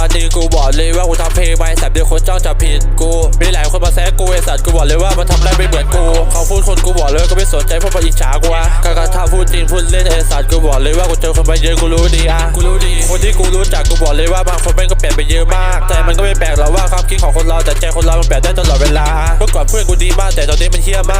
บอกเลยว่ากูทำเพลงไปสับเดียวคนจ้องจะผิดกู มีหลายคนมาแซะกูไอสัตว์กูบอกเลยว่ามันทำได้ไม่เหมือนกู เขาพูดคนกูบอกเลยก็ไม่สนใจเพราะมันอิจฉากูอะการกระทำพูดจริงพูดเล่นไอสัตว์กูบอกเลยว่ากูเจอคนมาเยอะกูรู้ดีอะกูรู้ดี คนที่กูรู้จักกูบอกเลยว่าบางคนแม่งก็เปลี่ยนไปเยอะมาก แต่มันก็ไม่แปลกหรอกว่าความคิดของคนเราแต่ใจคนเรามันเปลี่ยนได้ตลอดเวลา เมื่อก่อนเพื่อนกูดีมากแต่ตอนนี้มันเฮี้ยมาก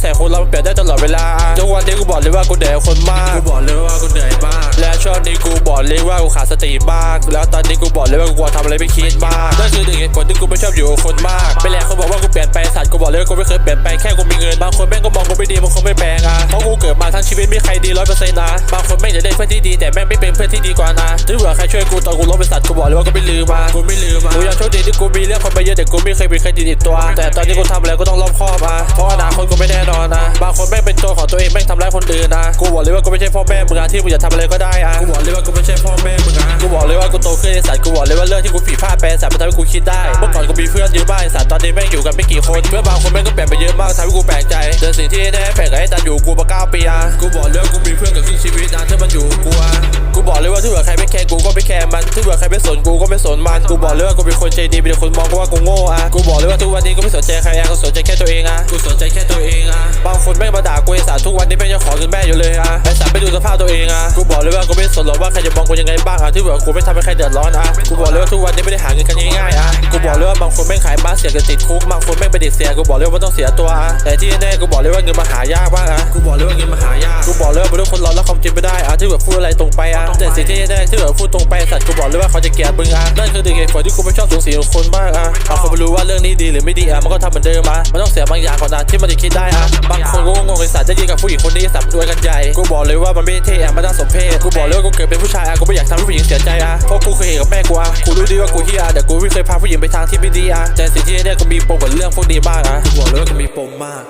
แปลกหรอกว่าที่ใส่คนเรามันเปลี่ยนได้ตลอดเวลาทุกวันนี้กูบอกเลยว่ากูเหนื่อยกับคนมากกูบอกเลยว่ากูเหนื่อยมาก และช่วงนี้กูบอกเลยว่ากูขาดสติมาก แล้วตอนนี้กูบอกเลยว่ากูกลัวทำอะไรไม่คิดมากนั่นคือหนึ่งเหตุผลที่กูไม่ชอบอยู่กับคนมากไม่แลเขาบอกว่ากูเปลี่ยนไปสัตว์กูบอกเลยว่ากูไม่เคยเปลี่ยนไปแค่กูมีเงินบางคนแม่งก็มองกู ไม่ดีบางคนไม่แปลงอะเพราะกูเกิดมาทั้งชีวิตไม่มีใครดีร้อยเปอร์เซ็นต์นะบางคนแม่งจะได้เพื่อนที่ดีแต่แม่งไม่เป็นเพื่อนที่ดีกว่านะถ้าเผื่อใครช่วยกูตอนกูล้มเป็นสัตว์กูบอกเลยว่ากูไม่ลืมมากูไม่ลืมมากูยังโชคดีที่กูมีเรื่องคนไปเยอะแต่กูไม่เคยมีใครดีติดตัว แต่ตอนนี้กูทำอะไรก็ต้องรอบคอบมาเพราะอนาคตกูไม่แน่นอนนะบางคนแม่งเป็นตัวของตัวเองแม่งทำร้ายคนอื่นนะกูบอกเลยว่ากูไม่ใช่พ่อแม่มึงอะที่มึงอยากทำอะไรก็ได้อะกูบอกเลยว่ากูไม่ใช่พ่อแม่มึงอะกูบอกเลยว่ากูโตขึ้นไอ้สัตว์กูบอกเลยว่าเรื่องที่กูผิดพลาดไปไอ้สัตว์มันทำให้กูคิดได้เมื่อก่อนกูมีเพื่อนเยอะมากไอ้สัตว์ตอนนี้แม่งอยู่กันไม่กี่คนเพื่อนบางคนแม่งก็เปลี่ยนไปเยอะมากทำให้กูแปลกใจแต่สิ่งที่แน่แปลกกับไอ้ตันอยู่กูมาเก้าปีอะกูบอกเลยว่ากูมีเพื่อนกับครึ่งชีวิตนะถ้ามันอยู่กับกูอะกูบอกเลยว่าถ้าเผื่อใครไม่แคร์กูก็ไม่แคร์มันถ้าเผื่อใครไม่สนกูก็ไม่สนมันกูบอกเลยว่ากูเป็นคนใจดีเป็นคนมองกูว่ากูโง่อะกูบอกเลยว่าทุกวันนี้กูไม่สนใจใครอะกูสนใจแค่ตัวเองอะกูสนใจแค่ตัวเองอะบางคนแม่งมาด่ากูไอ้สัตว์ทุกวันนี้แม่งยังขอเงินแม่อยู่เลยอะ สนหรอกว่าใครจะมองกูยังไงบ้างอะที่บอกูไม่ทำให้ใครเดือดร้อนอะกูบอกเลยว่าทุกวันนี้ไม่ได้หาเงินกันง่ายๆอะกูบอกเลยว่าบางคนแม่งขายบ้านเสียกันติดคุกบางคนแม่งไปเด็กเสียกูบอกเลยว่าต้องเสียตัวอะแต่ที่แน่ๆกูบอกเลยว่าเงินมาหายากมากอะกูบอกเลย กูบอกเลยว่าบางทุกคนเรารับความจริงไม่ได้อะที่แบบพูดอะไรตรงไปอะแต่สิ่งที่แน่ๆที่แบบพูดตรงไปสัตว์กูบอกเลยว่าเขาจะเกลียดมึงอะนั่นคือหนึ่งเหตุผลที่กูไม่ชอบสูงสีกับคนมากอะบางคนไม่รู้ว่าเรื่องนี้ดีหรือไม่ดีอะมันก็ทำเหมือนเดิมอะมันต้องเสียบางอย่างก่อนนะที่มันจะคิดได้อะบางคนก็งงไอ้สัตว์จะยิงกับผู้หญิงคนนี้สัตว์รวยกันใหญ่กูบอกเลยว่ามันไม่เท่อะมันน่าสมเพชกูบอกเลยว่ากูเกิดเป็นผู้ชายอะกูไม่อยากทำให้ผู้หญิงเสียใจอะเพราะกูเคยเห็นกับแม่กูอะกูรู้ดีว่ากูเฮียแต่กูไม่เคยพาผู้หญิงไปทางที่ไม่ดีอะแต่สิ่งที่แน่ๆกูมีปมกับเรื่องพวกนี้มากอะกูบอกเลยว่ากูมีปมมาก